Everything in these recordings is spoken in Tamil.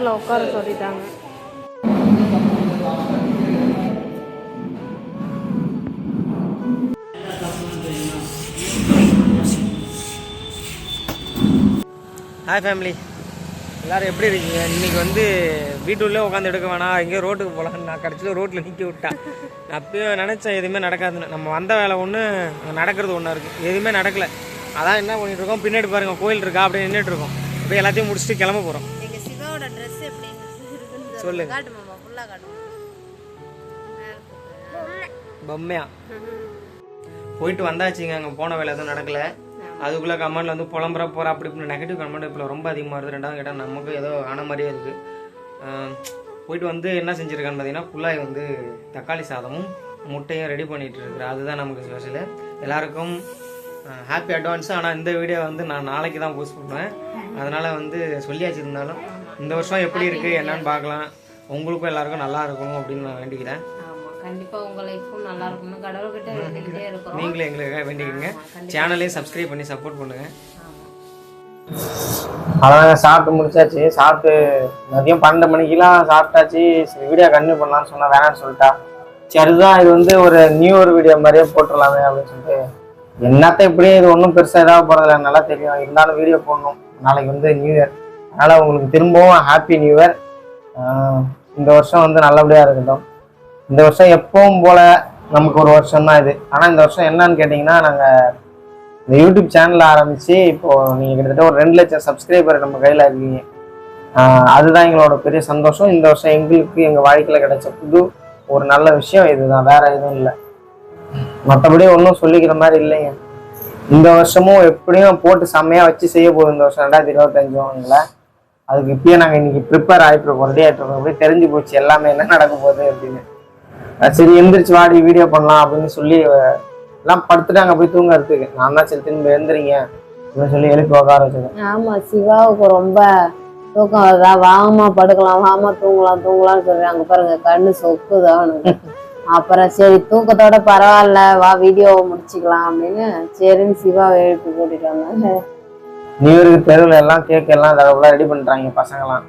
உட்காரணும் உட்கார சொல்லிட்டாங்க. ஹாய் ஃபேமிலி எல்லோரும் எப்படி இருக்கீங்க? இன்றைக்கி வந்து வீட்டுள்ளே உட்காந்து எடுக்க வேணாம். எங்கேயோ ரோட்டுக்கு போகலான்னு நான் கடைசியில் ரோட்டில் நிற்க விட்டேன். நான் அப்பயும் நினச்சேன் எதுவுமே நடக்காதுன்னு. நம்ம வந்த வேலை ஒன்று நடக்கிறது ஒன்றா இருக்குது எதுவுமே நடக்கலை. அதான் என்ன பண்ணிகிட்ருக்கோம் பின்னாடி பாருங்கள் கோயில் இருக்கா அப்படியே நின்றுட்டுருக்கோம் அப்படியே எல்லாத்தையும் முடிச்சுட்டு கிளம்ப போகிறோம் இருக்குன்னு சொல்லு. காட்டு மாமா. பொம்மையா? போயிட்டு வந்தாச்சுங்க அங்கே போன வேலை எதுவும் நடக்கலை. அதுக்குள்ளே கமெண்ட்ல வந்து புலம்புற போகிற அப்படி இப்படி நெகட்டிவ் கமெண்ட் இப்போ ரொம்ப அதிகமாக வருது. ரெண்டாவது கேட்டால் நமக்கு ஏதோ ஆன மாதிரியே இருக்குது போயிட்டு வந்து என்ன செஞ்சுருக்கான்னு பார்த்தீங்கன்னா குள்ளாய் வந்து தக்காளி சாதமும் முட்டையும் ரெடி பண்ணிட்டு இருக்கிறேன் அதுதான் நமக்கு ஸ்பெஷலு எல்லாருக்கும் ஹாப்பி அட்வான்ஸ் ஆனால் இந்த வீடியோ வந்து நான் நாளைக்கு தான் போஸ்ட் பண்ணுவேன். அதனால் வந்து சொல்லியாச்சு இருந்தாலும். இந்த வருஷம் எப்படி இருக்குது என்னன்னு பார்க்கலாம். உங்களுக்கும் எல்லாருக்கும் நல்லா இருக்கணும் அப்படின்னு நான் வேண்டிக்கிறேன். ஆமாம் கண்டிப்பாக உங்கள் லைஃப்பும் நல்லா இருக்கணும்னு கடவுள்கிட்ட வேண்டிக்கிட்டே இருக்கிறோம். நீங்களே எங்களுக்காக வேண்டிக்கோங்க சேனலையும் சப்ஸ்கிரைப் பண்ணி சப்போர்ட் பண்ணுங்கள் அதான் சாப்பிட்டு முடிச்சாச்சு. சாப்பிட்டு மதியம் பன்னெண்டு மணிக்கெல்லாம் சாப்பிட்டாச்சு. சரி வீடியோ கண்டினியூ பண்ணலாம்னு சொன்னா வேணாம்னு சொல்லிட்டா. சரி அதுதான் இது வந்து ஒரு நியூ ஒரு வீடியோ மாதிரியே போட்டுடலாமே அப்படின்னு சொல்லிட்டு. என்னத்த இப்படியே இது ஒன்றும் பெருசாக ஏதாவது போகிறதில்ல நல்லா தெரியும். இருந்தாலும் வீடியோ போடணும். நாளைக்கு வந்து நியூ இயர் அதனால் உங்களுக்கு திரும்பவும் ஹாப்பி நியூ இயர் இந்த வருஷம் வந்து நல்லபடியாக இருக்கட்டும். இந்த வருஷம் எப்பவும் போல் நமக்கு ஒரு வருஷம் தான் இது. ஆனால் இந்த வருஷம் என்னன்னு கேட்டிங்கன்னா நாங்கள் இந்த யூடியூப் சேனல் ஆரம்பித்து இப்போது நீங்கள் கிட்டத்தட்ட ஒரு ரெண்டு லட்சம் சப்ஸ்கிரைபர் நம்ம கையில் இருக்கீங்க. அதுதான் எங்களோட பெரிய சந்தோஷம். இந்த வருஷம் எங்களுக்கு எங்கள் வாழ்க்கையில் கிடைச்ச புது ஒரு நல்ல விஷயம் இதுதான். வேற எதுவும் இல்லை. மற்றபடி ஒன்றும் சொல்லிக்கிற மாதிரி இல்லைங்க. இந்த வருஷமும் எப்படியும் போட்டு செம்மையாக வச்சு செய்ய போகுது. இந்த வருஷம் ரெண்டாயிரத்தி இருபத்தஞ்சுங்கள அதுக்கு இப்பயே நாங்கள் இன்னைக்கு ப்ரிப்பேர் ஆகிட்டு இருக்கோம் ரெடி ஆகிட்டு இருக்கோம். அப்படியே தெரிஞ்சு போச்சு எல்லாமே என்ன நடக்க போகுது அப்படின்னு. சரி எந்திரிச்சு வாடி வீடியோ பண்ணலாம் அப்படின்னு சொல்லி எல்லாம் படுத்துட்டாங்க போய் தூங்கறதுக்கு. நான் தான் சரி திரும்ப எழுந்திரிங்க அப்படின்னு சொல்லி எழுப்பி உட்கார வச்சிருக்கேன். ஆமாம் சிவாவுக்கு ரொம்ப தூக்கம் வருதா. வாமா படுக்கலாம் வாமா தூங்கலாம் தூங்கலாம்னு சொல்றேன் அங்கே பாருங்க கண்ணு சொக்குதா அப்புறம் சரி தூக்கத்தோட பரவாயில்ல வா வீடியோவை முடிச்சுக்கலாம் அப்படின்னு சரின்னு சிவாவை எழுப்பி கூட்டிட்டு வந்தாங்க. நியூ இயருக்கு தெருவில் எல்லாம் கேக் எல்லாம் தகவலாக ரெடி பண்ணுறாங்க பசங்களாம்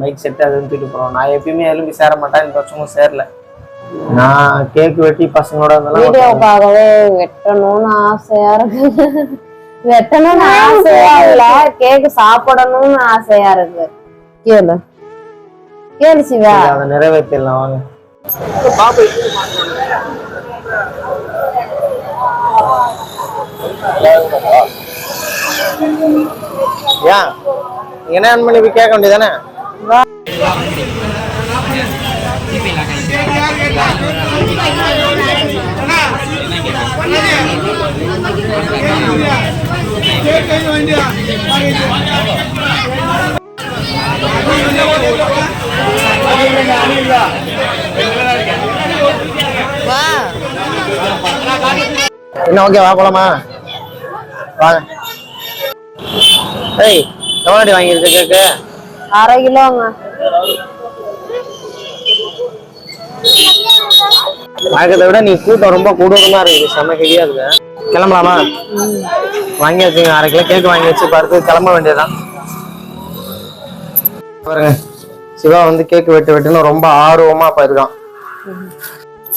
மைக் செட்டு அதுன்னு தூக்கிட்டு போகிறோம் நான் எப்பயுமே எலும்பி சேர மாட்டேன் இந்த வருஷமும் சேரல. நான் கேக் வெட்டி பசங்களோட வீடியோக்காகவே வெட்டணும்னு ஆசையா இருக்கு. வெட்டணும்னு ஆசையா இல்ல கேக் சாப்பிடணும்னு ஆசையா இருக்கு. கேளு. கேளு சிவா. அதை நிறைவேற்றிடலாம் வாங்க. ஏன் நீங்க என்ன ஆன் பண்ணி போய் கேட்க வேண்டியதானே என்ன ஓகே வா போலாமா வாங்க ஏய் எவ்வளோடி வாங்கியிருக்க கேக்கு? அரை கிலோங்க. வாங்கிறத விட நீ கூட்டம் ரொம்ப கொடூரமா இருக்குது. செம்ம ஹெவியா இருக்கு. கிளம்பலாமா? வாங்கி வச்சுங்க அரை கிலோ கேக் வாங்கி வச்சு பார்த்து கிளம்ப வேண்டியதுதான். பாருங்க. சிவா வந்து கேக் வெட்டு வெட்டுன்னு ரொம்ப ஆர்வமா போயிருக்கான்.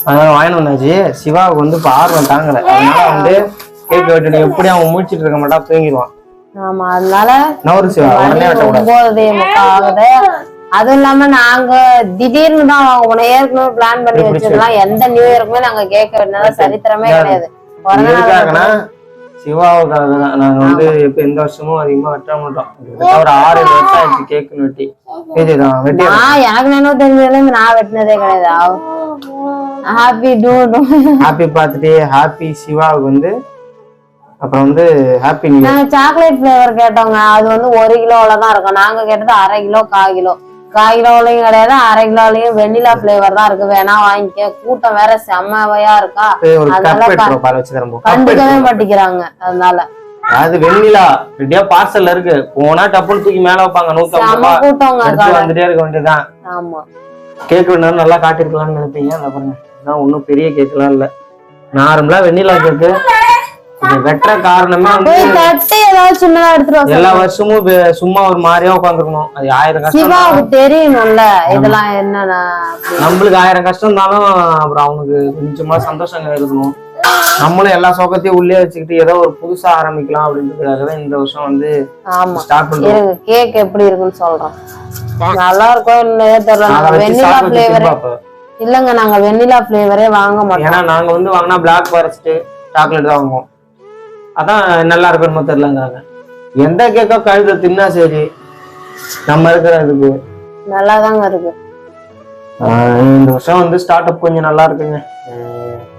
அதனால வாங்கிட்டு வந்தாச்சு. சிவாவுக்கு வந்து இப்போ ஆர்வம் தாங்கல. அதனால வந்து கேக் வெட்டு எப்படி அவன் முடிச்சிட்டு இருக்க மாட்டான் தூங்கிடுவான். ஆமா அதனால ஒன்பது ஆகுது அதுவும் இல்லாம நாங்க திடீர்னு தான் வாங்குவோம். ஏற்கனவே பிளான் பண்ணி வச்சிருக்கலாம் எந்த நியூ இயருக்குமே நாங்க கேட்க வேண்டியது சரித்திரமே கிடையாது. சிவாவுக்காக தான். நாங்க வந்து இப்ப எந்த வருஷமும் அதிகமா வெட்ட மாட்டோம். ஒரு ஆறு ஏழு வருஷம் ஆயிடுச்சு கேக்குன்னு வெட்டி. இதுதான் வெட்டி நான் எனக்கு நினைவு தெரிஞ்சதுல இருந்து நான் வெட்டினதே கிடையாது. Happy to happy birthday happy சிவாவுக்கு வந்து அப்புறம் வந்து ஹாப்பி நியூ நாங்க சாக்லேட் ஃபிளேவர் கேட்டோங்க. அது வந்து ஒரு கிலோல தான் இருக்கும். நாங்க கேட்டது அரை கிலோ கால் கிலோ. கால் கிலோலயும் கிடையாது அரை கிலோலயும் வெண்ணிலா ஃபிளேவர் தான் இருக்கு. வேணா வாங்கிக்க. கூட்டம் வேற செம்மவையா இருக்கா? அதனால கண்டுக்கவே மாட்டேங்கிறாங்க அதனால. அது வெண்ணிலா. ரெடியா பார்சல்ல இருக்கு. போனா டப்புன்னு தூக்கி மேல வைப்பாங்க. நூத்தி ஐம்பது. வந்துட்டே இருக்க வேண்டியதுதான். ஆமா. கேக் வேணாலும் நல்லா காட்டிருக்கலாம்னு நினைப்பீங்க. அதை பாருங்க. நான் ஒன்றும் பெரிய கேக்லாம் இல்லை. நார்மலா வெண்ணிலா கேக்கு இது வெட்டுற காரணமே வந்து போய் தட்டி ஏதாவது சின்னதா எடுத்துட்டு வர எல்லா வருஷமும் சும்மா ஒரு மாதிரியா உட்காந்துருக்கணும் அது ஆயிரம் கஷ்டம் சிவாவுக்கு தெரியணும்ல இதெல்லாம் என்னன்னா. நம்மளுக்கு ஆயிரம் கஷ்டம் இருந்தாலும் அப்புறம் அவனுக்கு கொஞ்சமா சந்தோஷம் இருக்கணும். நம்மளும் எல்லா சோகத்தையும் உள்ளே வச்சுக்கிட்டு ஏதோ ஒரு புதுசா ஆரம்பிக்கலாம் அப்படின்றதுக்காக தான் இந்த வருஷம் வந்து ஆமா. ஸ்டார்ட் இருங்க கேக் எப்படி இருக்குன்னு சொல்றோம். நல்லா இருக்கும் இல்லையே தெரியல. வெண்ணிலா சாப்பிட்டு பிளேவரே பார்ப்போம். இல்லங்க நாங்க வெண்ணிலா பிளேவரே வாங்க மாட்டோம். ஏன்னா நாங்க வந்து வாங்கினா பிளாக் ஃபாரஸ்ட் சாக்லேட் தான் வாங்குவோம். அதான் நல்லா இருக்குன்னு தெரியலங்கிறாங்க எந்த கேக்கோ கழுத தின்னா சரி. நம்ம இருக்கிற இதுக்கு நல்லா தாங்க இருக்கு இந்த வருஷம் வந்து ஸ்டார்ட் அப் கொஞ்சம் நல்லா இருக்குங்க.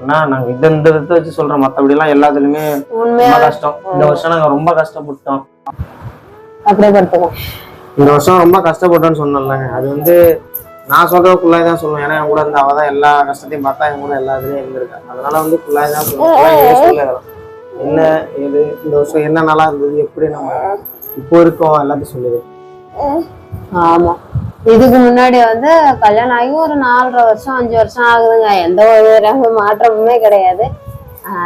ஏன்னா நாங்க இந்த இந்த விதத்தை வச்சு சொல்றோம். மத்தபடி எல்லாம் எல்லாத்துலயுமே ரொம்ப கஷ்டம். இந்த வருஷம் நாங்க ரொம்ப கஷ்டப்பட்டோம். அப்படியே இந்த வருஷம் ரொம்ப கஷ்டப்பட்டோம்னு சொன்னோம்லங்க அது வந்து நான் சொல்றது குள்ளாய் தான் சொல்லுவேன். ஏன்னா என் கூட இருந்து அவ தான் எல்லா கஷ்டத்தையும் பார்த்தா என் கூட எல்லா இதுலயும் இருந்திருக்கா. அதனால வந்து குள்ளாய் தான் சொல்லுவேன். என்ன இது இந்த வருஷம் என்ன நல்லா இருந்தது? எப்படி நம்ம இப்போ இருக்கோம்? எல்லாத்தையும் சொல்லுது ஆமா. இதுக்கு முன்னாடி வந்து கல்யாணம் ஆகி ஒரு நாலரை வருஷம் அஞ்சு வருஷம் ஆகுதுங்க. எந்த ஒரு மாற்றமுமே கிடையாது.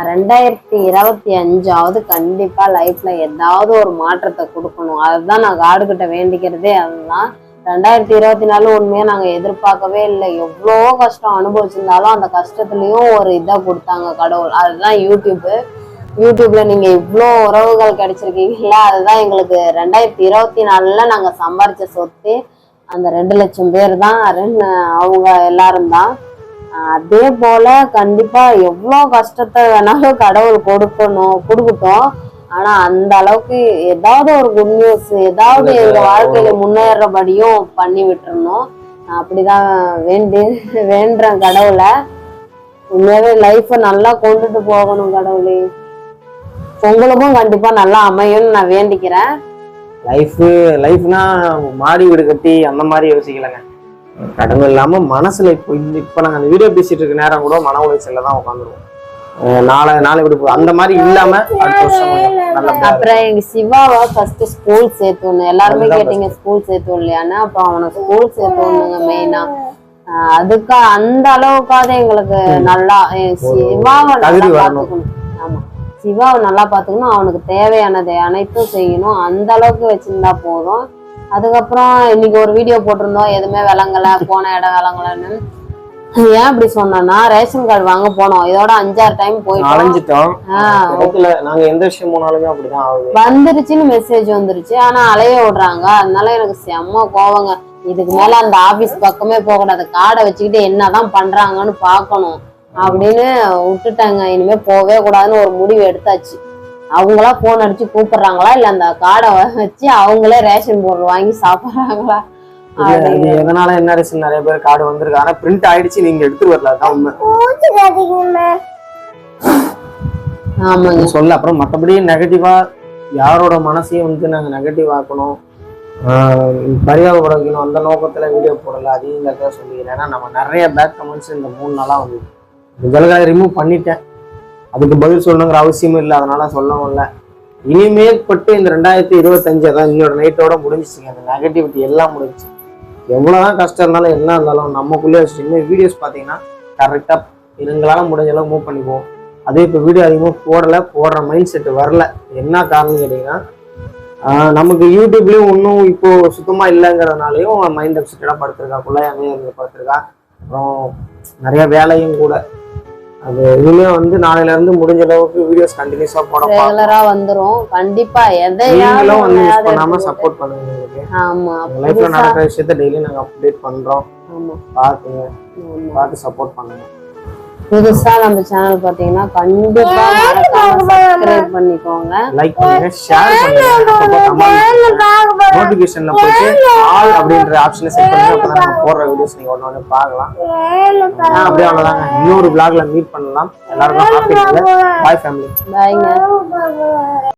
ரெண்டாயிரத்தி இருபத்தி அஞ்சாவது கண்டிப்பா லைஃப்ல ஏதாவது ஒரு மாற்றத்தை கொடுக்கணும். அதுதான் நான் காடு கிட்ட வேண்டிக்கிறதே. அதுதான் ரெண்டாயிரத்தி இருபத்தி நாலு உண்மையா நாங்க எதிர்பார்க்கவே இல்லை. எவ்வளோ கஷ்டம் அனுபவிச்சிருந்தாலும் அந்த கஷ்டத்துலயும் ஒரு இதை கொடுத்தாங்க கடவுள். அதுதான் யூடியூப்பு. யூடியூப்ல நீங்க இவ்வளோ உறவுகள் கிடைச்சிருக்கீங்களா அதுதான் எங்களுக்கு ரெண்டாயிரத்தி இருபத்தி நாலுல நாங்க சம்பாரிச்ச சொத்து அந்த ரெண்டு லட்சம் பேர் தான் ரெண்டு அவங்க எல்லாரும் தான். அதே போல கண்டிப்பா எவ்வளோ கஷ்டத்தை வேணாலும் கடவுள் கொடுக்கணும் கொடுக்கட்டும். ஆனா அந்த அளவுக்கு ஏதாவது ஒரு குட் நியூஸ் ஏதாவது எங்க வாழ்க்கையில முன்னேறபடியும் பண்ணி விட்டுறணும். நான் அப்படிதான் வேண்டி வேண்டுறேன் கடவுளை. உண்மையாவே லைஃப்பை நல்லா கொண்டுட்டு போகணும் கடவுளே. உங்களுக்கும் கண்டிப்பா நல்லா அமையும்னு நான் வேண்டிக்கிறேன். லைஃப் லைஃப்னா மாடி வீடு கட்டி அந்த மாதிரி யோசிக்கலைங்க. கடன் இல்லாம மனசுல இப்போ இப்போ நாங்கள் அந்த வீடியோ பேசிட்டு இருக்க நேரம் கூட மன உளைச்சல்ல தான் உட்காந்துருவோம். நாளை நாளை விடு போ- அந்த மாதிரி இல்லாம அப்புறம் எங்க சிவாவை ஃபர்ஸ்ட் ஸ்கூல் சேர்த்துணும் எல்லாருமே கேட்டீங்க ஸ்கூல் சேர்த்து இல்லையான்னு அப்ப அவனை ஸ்கூல் சேர்த்துணுங்க மெயினா அதுக்கு அந்த அளவுக்காவது எங்களுக்கு நல்லா சிவாவை நல்லா சிவாவை நல்லா பாத்துக்கணும் அவனுக்கு தேவையானதை அனைத்தும் செய்யணும் அந்த அளவுக்கு வச்சிருந்தா போதும். அதுக்கப்புறம் இன்னைக்கு ஒரு வீடியோ போட்டிருந்தோம் எதுவுமே விளங்கல போன இடம் விளங்கலன்னு. ஏன் அப்படி சொன்னேன்னா ரேஷன் கார்டு வாங்க போனோம். இதோட அஞ்சாறு டைம் போயிட்டோம். அலைஞ்சிட்டோம். ஆஹ் கிடைக்கல நாங்க எந்த விஷயம் போனாலுமே அப்படிதான் ஆகுது. வந்துருச்சுன்னு மெசேஜ் வந்துருச்சு. ஆனா அலைய விடுறாங்க. அதனால எனக்கு செம்ம கோவங்க. இதுக்கு மேல அந்த ஆபீஸ் பக்கமே போக கூடாது காடை வச்சுக்கிட்டு என்னதான் பண்றாங்கன்னு பார்க்கணும். அப்படின்னு விட்டுட்டாங்க. இனிமே போகவே கூடாதுன்னு ஒரு முடிவு எடுத்தாச்சு. அவங்களா போன் அடிச்சு கூப்பிடுறாங்களா? இல்ல அந்த காடை வச்சு அவங்களே ரேஷன் பொருள் வாங்கி சாப்பிடுறாங்களா? எதனால என்ன ரீசன் நிறைய பேர் கார்டு வந்திருக்கு. ஆனா பிரிண்ட் ஆயிடுச்சு. நீங்க எடுத்துட்டு வரல அதான் உண்மை. ஆமாங்க. சொல்ல அப்புறம் மற்றபடி நெகட்டிவா யாரோட மனசையும் வந்து நாங்க நெகட்டிவ் ஆக்கணும். பரிதாபப்பட வைக்கணும். அந்த நோக்கத்துல வீடியோ போடல இடத்துல சொல்லிக்கிறேன் ஏன்னா நம்ம நிறைய பேக் கமெண்ட்ஸ் இந்த மூணு நாளா வந்து இதெல்லாம் ரிமூவ் பண்ணிட்டேன். அதுக்கு பதில் சொல்லணுங்கிற அவசியமும் இல்லை அதனால சொல்லவும் இல்லை. இனிமேற்பட்டு இந்த ரெண்டாயிரத்தி இருபத்தஞ்சு அதான் இன்னொரு நைட்டோட முடிஞ்சிச்சுங்க. அந்த நெகட்டிவிட்டி எல்லாம் முடிஞ்சுச்சு எவ்வளோதான் கஷ்டம் இருந்தாலும் என்ன இருந்தாலும் நமக்குள்ளே வச்சுட்டு வீடியோஸ் பார்த்தீங்கன்னா கரெக்டாக எங்களால் முடிஞ்ச அளவு மூவ் பண்ணிக்குவோம். அதே இப்போ வீடியோ அதிகமாக போடலை போடுற மைண்ட் செட்டு வரல. என்ன காரணம் கேட்டிங்கன்னா நமக்கு யூடியூப்லேயும் ஒன்றும் இப்போது சுத்தமாக இல்லைங்கிறதுனாலையும் மைண்ட் அப்செட்டடாக படுத்திருக்கா குள்ளாயாமே இருந்து படுத்திருக்கா. அப்புறம் நிறையா வேலையும் கூட. அது இனிமே வந்து நாளையில இருந்து முடிஞ்ச அளவுக்கு வீடியோஸ் கண்டினியூஸா போட. ரெகுலரா வந்துரும். கண்டிப்பா நீங்களும் வந்து மிஸ் பண்ணாம சப்போர்ட் பண்ணுங்க எங்களுக்கு ஆமா லைஃப்ல நடக்கிற விஷயத்த டெய்லி நாங்க அப்டேட் பண்றோம். ஆமா. ஆமா. பார்த்து சப்போர்ட் பண்ணுங்க. புதுசா நம்ம சேனல் பாத்தீங்கன்னா கண்டிப்பா மறக்காம சப்ஸ்கிரைப் பண்ணிக்கோங்க. லைக் பண்ணுங்க ஷேர் பண்ணுங்க. நோட்டிபிகேஷன்ல போயிட்டு ஆல் அப்படின்ற ஆப்ஷனை செட் பண்ணுங்க. அப்பதான் நம்ம போடுற வீடியோஸ் நீங்க ஒண்ணு ஒண்ணு பார்க்கலாம். அப்படியே அவ்வளவுதாங்க. இன்னொரு vlogல மீட் பண்ணலாம். எல்லாருக்கும் ஹாப்பி பாய் ஃபேமிலி பாய்ங்க